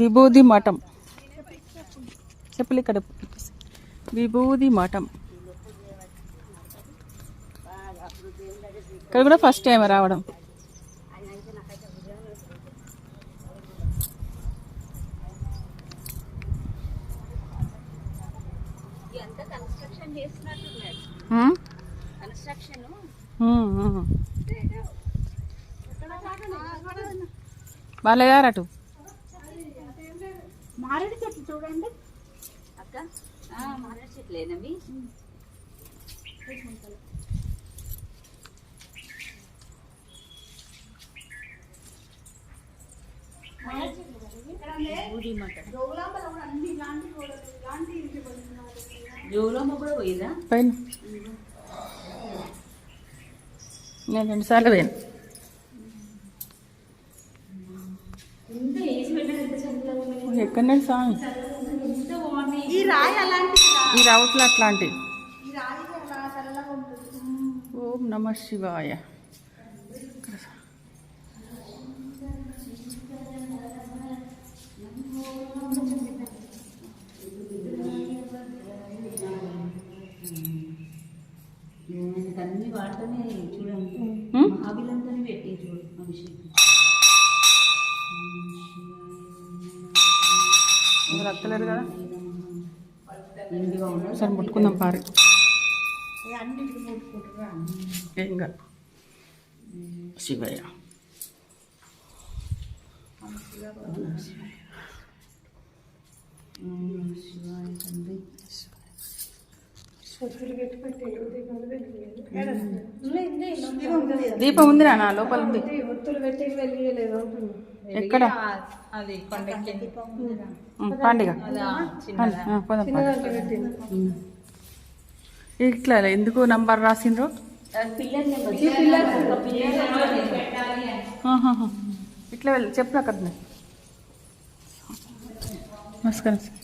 విభూది మఠం. చెప్పులు ఇక్కడ. విభూది మఠం. ఇక్కడ కూడా ఫస్ట్ టైం రావడం. కన్స్ట్రక్షన్ అటు. మారేడు చెట్టు చూడండి. అక్క మారేడు చెట్లేనవి కూడా పోయిందా? పైన నేను రెండుసార్లు పోయాను. ఎక్కడ స్వామి ఈ రాయి అలాంటి ఈ రౌతులు అట్లాంటి. ఓం నమ శివాయ. అన్ని వాటితోనే చూడండి? మహాబిలంతోనే పెట్టి చూడు మనిషి అత్తలేరు కదా? సరే ముట్టుకుందాం పారి. ఏం కాదు. శివయ్య. దీపం ఉందిరా నా లోపల ఉంది. ఒత్తులు పెట్టి వెలిగలేదు ఎక్కడ? పండుగ. ఇట్లా ఎందుకు నంబర్ రాసిండ్రు. ఇట్లా వెళ్ళి చెప్పు అక్కడ నమస్కారం సార్.